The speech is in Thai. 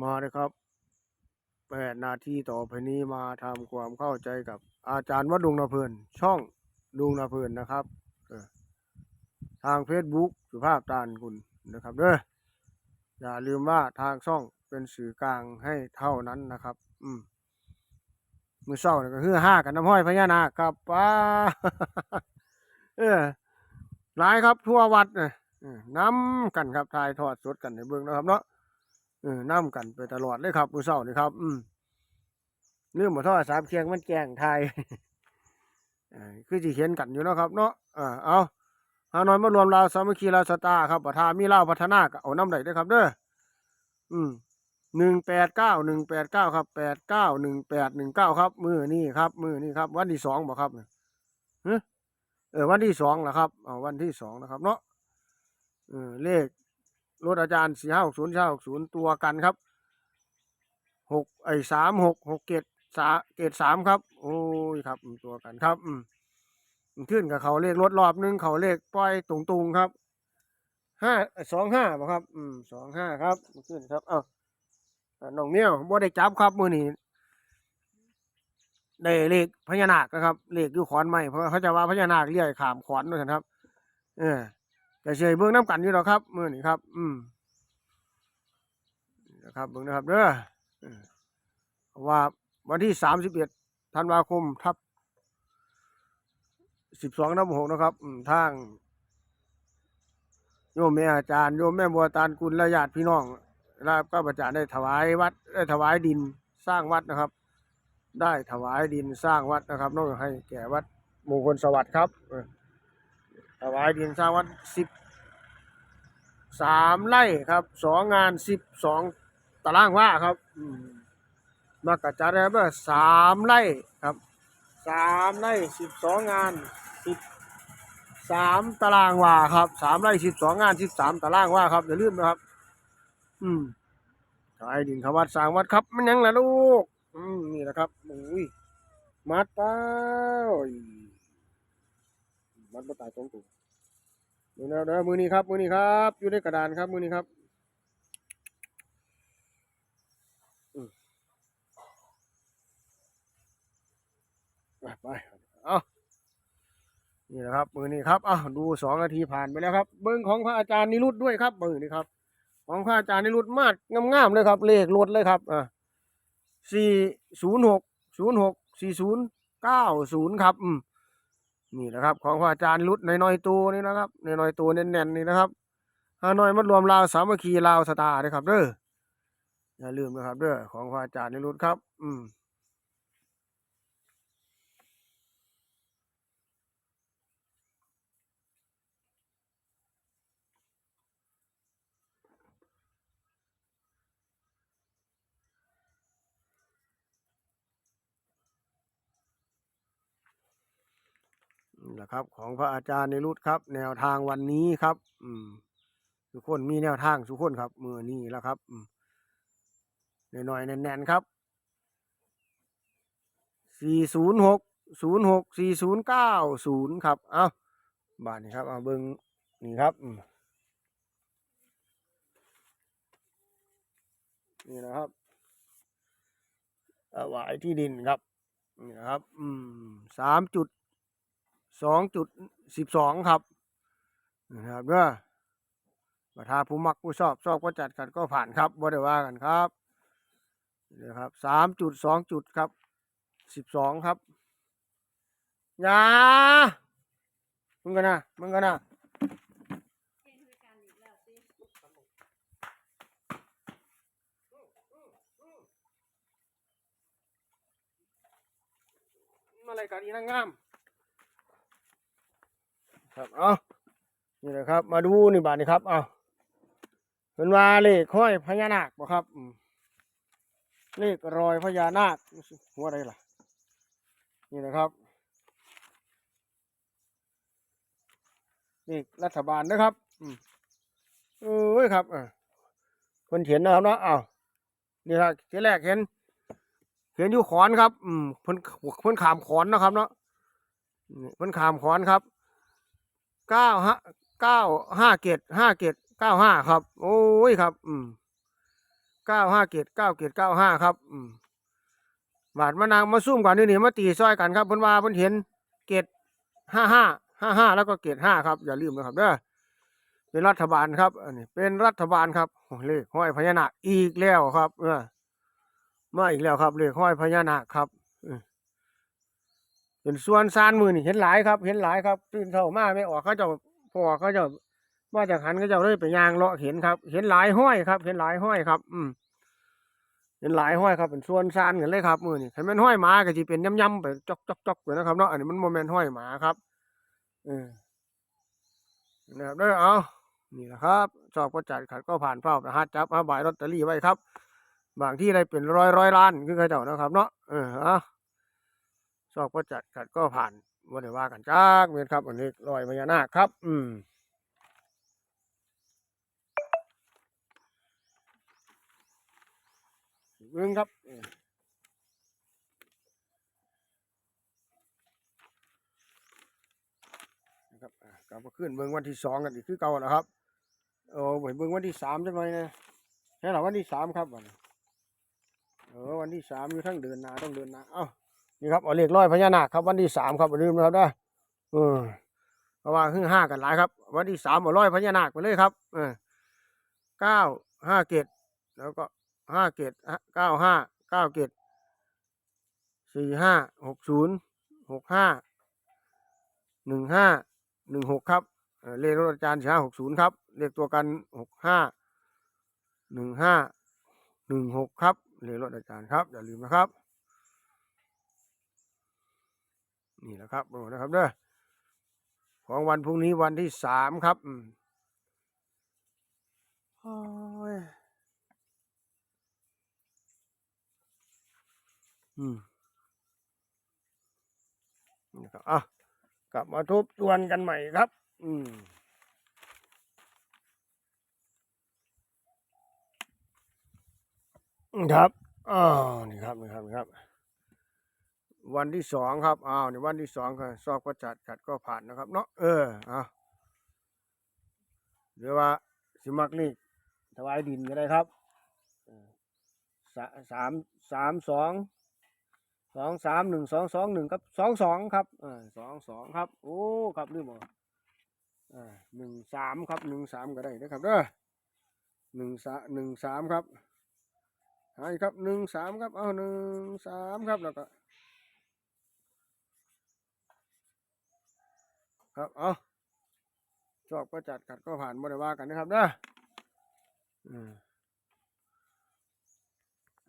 มาเลยครับแปดนาทีต่อไปนี้มาทำความเข้าใจกับอาจารย์วัดดวงนาเพลินช่องดวงนาเพลินนะครับออทางเฟซบุ๊กสุภาพตานคุณนะครับเด้ออย่าลืมว่าทางช่องเป็นสื่อกลางให้เท่านั้นนะครับ อืมมือเศร้านะก็คือห้ากันน้ำห้อยพญานาคครับป้าเออหลายครับทั่ววัดเนี่ยน้ำกันครับทายทอดสดกันในเบื้องนะครับเนาะ เออน้ำกันไปตลอดเลยครับมือเศร้านี่ครับ อืมเรื่องมาทอดสามเคียงมันแจงไทยคือจีเขียนกันอยู่นะครับ เนาะอ่าเอาฮานอยมารวมลาสามัคคีลาสตาครับประธานมีเลาพัฒนากเอาน้ำไหลด้วยครับ เด้ออืมหนึ่งแปดเก้าหนึ่งแปดเก้าครับแปดเก้าหนึ่งแปดหนึ่งเก้าครับ มือนี่ครับ มือนี่ครับ วันที่สองบ่ครับเออวันที่สองแหละครับเอาวันที่สองนะครับ เนาะเออเลข รถอาจารย์สี่ห้าหกศูนย์ห้าหกศูนย์ตัวกันครับหกไอ้สามหกหกเกตสาเกตสามครับ โอ้ยครับตัวกันครับ อืมขึ้นกับเขาเลขรถรอบหนึงเขาเลขปล่อยตุงตุงครับห้าสองห้าบ่ครับ อืมสองห้าครับขึ้นครับเอ้าอ่าน้องเมียวบ่ได้จับครับมือนี้ได้เลขพญานาคนะครับเลขอยู่ขอนไม้เพราะเขาจะว่าพญานาคเลี้ยขามขอนด้วยกันครับ เออ ก็เชยเบิ่งน้ำกันอยู่หรอกครับมือนี้ครับ อืมนะครับเบิ่งนะครับเด้อว่าวันที่สามสิบเอ็ดธันวาคมทับสิบสองน้ำหกนะครับทางโยมแม่อาจารย์โยมแม่บัวตาลกุลและญาติพี่น้องและก็อาจารย์ได้ถวายวัดได้ถวายดินสร้างวัดนะครับ ได้ถวายดินสร้างวัดนะครับน้องให้แก่วัดมงคลสวัสดิ์ครับ ถวายดินสร้างวัดสิบสามไร่ครับสองงานสิบสองตารางว่าครับอืมากระจัดนะครับว่าสามไร่ครับสามไร่สิบสองงานสิบสามตารางว่าครับสามไร่สิบสองงานสิบสามตารางว่าครับอย่าลืมนะครับ อืมถวายดินเขาวัดสร้างวัดครับมันยังละลูก อืมนี่แหละครับอุ้ยมัดเป้ามัดมาตายสองตัว มือนี้เด้อมือนี้ครับ มือนี้ครับ อยู่ในกระดานครับ มือนี้ครับไปเอานี่แหละครับ มือนี้ครับเอาดูสองนาทีผ่านไปแล้วครับ เบิ้งของพระอาจารย์นิรุตด้วยครับมือนี้ครับ ของพระอาจารย์นิรุตมากงามๆเลยครับ เลขรถเลยครับ อ่าสี่ศูนย์หกศูนย์หกสี่ศูนย์เก้าศูนย์ครับ อืม นี่นะครับ ของพระอาจารย์รุดในน้อยๆตัวนี่นะครับในน้อยๆตัวแน่นๆนี่นะครับฮานอยมัดรวมลาวสามัคคีลาวสตาร์นะครับเด้ออย่าลืมนะครับเด้อของพระอาจารย์นิรุตครับ อืม นี่แหละครับ ของพระอาจารย์ในรุตครับ แนวทางวันนี้ครับ อืมทุกคนมีแนวทางทุกคนครับมือนี้แล้วครับอืหน่อยๆแน่นๆครับสี่ศูนย์หกศูนย์หกสี่ศูนย์เก้าศูนย์ครับ เอาบานนี้ครับ เอาเบิ้งนี่ครับ นี่นะครับเอาไว้ที่ดินครับ นี่นะครับ อืมสามจุด สองจุดสิบสองครับนะครับเด้อประธาผู้มักผู้ชอบชอบก็จัดกันก็ผ่านครับบ่ได้ว่ากันครับนี่นะครับสามจุดสองจุดครับสิบสองครับยามึงกันนะมึงกันนะอะไรกันอีนางงาม ครับเอานี่แหละครับ มาดูนี่บาทนี่ครับเอาเป็นว่าเลขห้อยพญานาคบ่ครับเลขรอยพญานาคหัวอะไรล่ะ นี่นะครับนี่รัฐบาลนะครับอืมเอ้ยครับอคนเขียนนะครับเนาะอ้าวนี่ครับทีแรกเห็น เห็นอยู่ขอนครับ อืมเพิ่นเพิ่นขามขอนนะครับ เนาะนี่เพิ่นขามขอนครับ เก้าห้าเก้าห้าเกตห้าเกตเก้าห้าครับ โอ้ยครับ อืมเก้าห้าเกตเก้าเกตเก้าห้าครับ อืมบาทมานางมาซุ่มกันนี่นี่มาตีซอยกันครับเพิ่นว่าเพิ่นเห็นเกตห้าห้าห้าห้าแล้วก็เกตห้าครับ อย่าลืมนะครับเด้อเป็นรัฐบาลครับ อันนี้ เป็นรัฐบาลครับเลขห้อยพญานาคอีกแล้วครับ เออมาอีกแล้วครับเลขห้อยพญานาคครับ เป็นส่วนซานมือนี่เห็นหลายครับ เห็นหลายครับตื่นเช้ามาไม่ออกเขาจะพอเขาจะมาจากหันเขาจะเลยไปยางเลาะเห็นครับ เห็นหลายห้อยครับ เห็นหลายห้อยครับ อืมเห็นหลายห้อยครับเป็นส่วนซานกันเลยครับมือนี่ถ้าแม่นห้อยหมาก็จะเป็นย่ำๆไปจอกจอกจอกไปนะครับเนาะอันนี้มันโมเมนห้อยหมาครับเออนะครับเด้เอานี่แหละครับชอบก็จัดขัดก็ผ่านเฝ้าไปฮัดจับมาบายลอตเตอรี่ไว้ครับ บางที่ได้เป็นร้อยร้อยล้านคือเขาเจ้านะครับเนาะเออ ชอบก็จัดขัดก็ผ่านวันไหนว่ากันจักเวนครับอันนี้รอยพญานาครับ อืมเบิ่งครับนะครับอ่ากลับมาขึ้นเบิ่งวันที่สองกันอีกคือเก่านะครับโอ้ไปเบิ่งวันที่สามจังหน่อยนะแค่หรอวันที่สามครับวันเออวันที่สามอยู่ทั้งเดินนาต้องเดินนาเอ้า นี่ครับเอาเลขร้อยพญานาคครับวันที่สามครับอย่าลืมนะครับเด้อเออเพราะว่าขึ้นห้ากันหลายครับ วันที่สามเอาร้อยพญานาคไปเลยครับเออเก้าห้าเกตแล้วก็ห้าเกตเก้าห้าเก้าเกตสี่ห้าหกศูนย์หกห้าหนึ่งห้าหนึ่งหกครับเอ่อเลขรถอาจารย์สี่ห้าหกศูนย์ครับเลขตัวกันหกห้าหนึ่งห้าหนึ่งหกครับเลขรถอาจารย์ครับ อย่าลืมนะครับ นี่แหละครับโอ้นะครับเด้อของวันพรุ่งนี้วันที่สามครับอืมโอ้ยอืมนี่ครับอะกลับมาทบทวนกันใหม่ครับ อืมครับอ้านี่ครับนี่ครับนี่ครับ วันที่สองครับอ้าวในวันที่สองก็สอบก็จัดจัดก็ผ่านนะครับ เนาะเอออะหรือว่าสิมักนี่ถวายดินก็ได้ครับสาสามสามสองสองสามหนึ่งสองสองหนึ่งกับสองสองครับอ่าสองสองครับ โอ้ครับลืมบ่อ่าหนึ่งสามครับหนึ่งสามก็ได้นะครับเด้อหนึ่งสาหนึ่งสามครับให้ครับหนึ่งสามครับเอาหนึ่งสามครับแล้วก็ ครับ เอาชอบก็จัดกัดก็ผ่านบ่ได้ว่ากันนะครับนะอืม